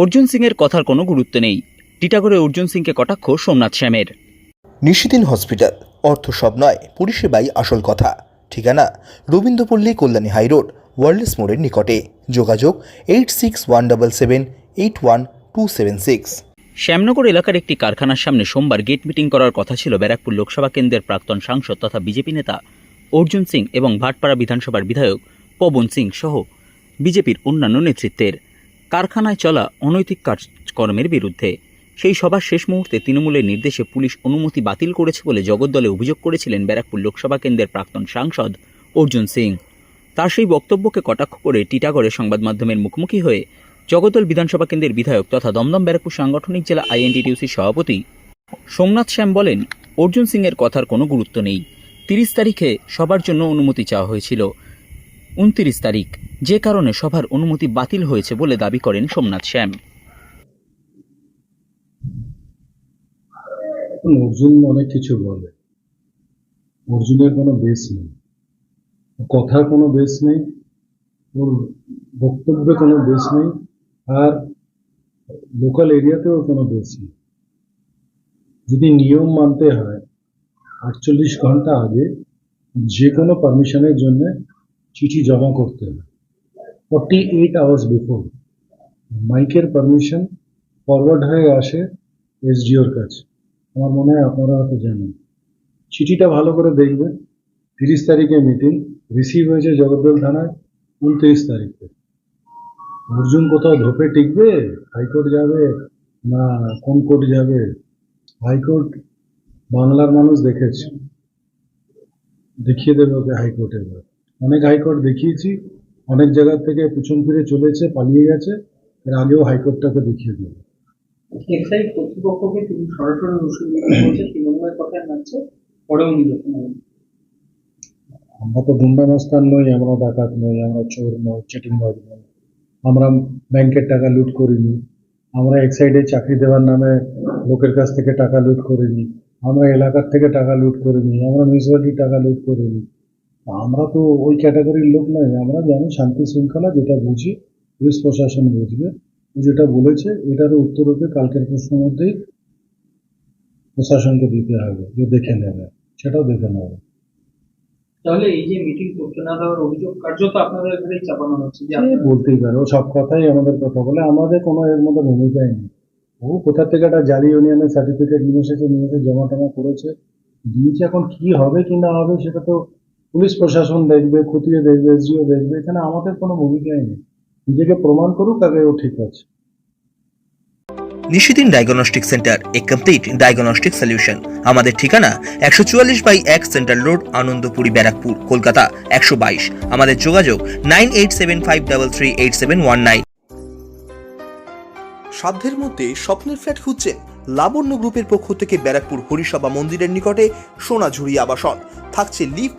অর্জুন সিংয়ের কথার কোনো গুরুত্ব নেই। টিটাগড়ে অর্জুন সিংকে কটাক্ষ সোমনাথ শ্যামের। নিশিদিন হসপিটাল অর্থ সব নয় পরিষেবাই আসল কথা। ঠিকানা রবীন্দ্রপল্লী কল্যাণী হাইরোড ওয়ার্ল্ডস মোড়ের নিকটে। যোগাযোগ eight six one double seven eight one two seven six. Shyamnagar এলাকার একটি কারখানার সামনে সোমবার গেট মিটিং করার কথা ছিল ব্যারাকপুর লোকসভা কেন্দ্রের প্রাক্তন সাংসদ তথা বিজেপি নেতা অর্জুন সিং এবং ভাটপাড়া বিধানসভার বিধায়ক পবন সিং সহ বিজেপির অন্যান্য নেতৃত্বের। কারখানায় চলা অনৈতিক কাজকর্মের বিরুদ্ধে। সেই সভার শেষ মুহূর্তে তৃণমূলের নির্দেশে পুলিশ অনুমতি বাতিল করেছে বলে জগদ্দলে অভিযোগ করেছিলেন ব্যারাকপুর লোকসভা কেন্দ্রের প্রাক্তন সাংসদ অর্জুন সিং। তার সেই বক্তব্যকে কটাক্ষ করে টিটাগড়ে সংবাদ মাধ্যমের মুখোমুখি হয়ে জগদ্দল বিধানসভা কেন্দ্রের বিধায়ক তথা দমদম ব্যারাকপুর সাংগঠনিক জেলা আইএনটিটিউসির সভাপতি সোমনাথ শ্যাম বলেন, অর্জুন সিংয়ের কথার কোনো গুরুত্ব নেই। তিরিশ তারিখে সবার জন্য অনুমতি চাওয়া হয়েছিল। উনতিরিশ তারিখ। যে কারণে সভার অনুমতি বাতিল হয়েছে বলে দাবি করেন সোমনাথ শ্যাম। অর্জুন অনেক কিছু বলে। অর্জুনের কোনো বেস নেই। কথার কোনো বেস নেই। ওর বক্তব্যে কোনো বেস নেই। আর লোকাল এরিয়াতেও কোনো বেস নেই। যদি নিয়ম মানতে হয়, আটচল্লিশ ঘণ্টা আগে যে কোনো পারমিশনের জন্য চিঠি জমা করতে হবে। ফর্টি এইট আওয়ার্স বিফোর মাইকের পারমিশন ফরওয়ার্ড হয়ে আসে এসডিওর কাছে। আমার মনে হয় আপনারা হয়তো জানেন। চিঠিটা ভালো করে দেখবেন। তিরিশ তারিখে মিটিং রিসিভ হয়েছে জগদ্দল থানায় উনত্রিশ তারিখে। অর্জুন কোথাও ধোপে টিকবে? হাইকোর্ট যাবে না কোন কোর্ট যাবে? হাইকোর্ট বাংলার মানুষ দেখেছে। দেখিয়ে দেবে ওকে হাইকোর্টের এবার। অনেক হাইকোর্ট দেখিয়েছি অনেক জায়গা থেকে পিছন ফিরে চলেছে পালিয়ে গেছে এর আগেও হাইকোর্টটাকে দেখিয়ে দেবে এক্সাইজ কর্তৃপক্ষকে তিনি সরাসরি রসুন দিতে তৃণমূলের কথায় মানছে পরেও নির্বাচন আমরা তো গুন্ডামস্তান নই আমরা ডাকাত নই আমরা চোর নই চিটিংবাজ নই আমরা ব্যাংকের টাকা লুট করিনি আমরা এক সাইডে চাকরি দেওয়ার নামে লোকের কাছ থেকে টাকা লুট করিনি আমরা এলাকার থেকে টাকা লুট করিনি আমরা মিউনিসিপ্যালিটির টাকা লুট করিনি। আমরা তো ওই ক্যাটাগরির লোক নয় আমরা জানি শান্তি শৃঙ্খলা যেটা বুঝি পুলিশ প্রশাসন বুঝবে। যেটা বলেছে এটারও উত্তর ওকে কালকের প্রশ্নের মধ্যেই প্রশাসনকে দিতে হবে যে দেখে নেবে সেটাও দেখে নেবে। তাহলে এই যে মিটিং করতে না দেওয়ার অভিযোগ কার্যত আপনাদের চাপানো হচ্ছে যে বলতেই পারে ও সব কথাই আমাদের কথা বলে আমাদের কোনো এর মধ্যে ভূমিকাই নেই। ও কোথা থেকে একটা জালি ইউনিয়নের সার্টিফিকেট নিয়ে এসেছে নিয়ে এসে জমা টমা করেছে দিয়েছে এখন কি হবে কি না হবে সেটা তো পুলিশ প্রশাসন দেখবে খতিয়ে দেখবে এসডিও দেখবে এখানে আমাদের কোনো ভূমিকাই নেই। নিজেকে প্রমাণ করুক আগে ও ঠিক আছে। Nishidin diagnostic centre a complete diagnostic solution. আমাদের ঠিকানা একশো চুয়াল্লিশ বাই এক সেন্ট্রাল রোড আনন্দপুরি ব্যারাকপুর কলকাতা একশো বাইশ। আমাদের যোগাযোগ nine eight seven five double three eight seven one nine. সাধ্যের মধ্যে স্বপ্নের ফ্ল্যাট খুঁজছেন লাবণ্য গ্রুপের পক্ষ থেকে ব্যারাকপুর হরিসভা মন্দিরের নিকটে সোনাঝুরি আবাসন। থাকছে lift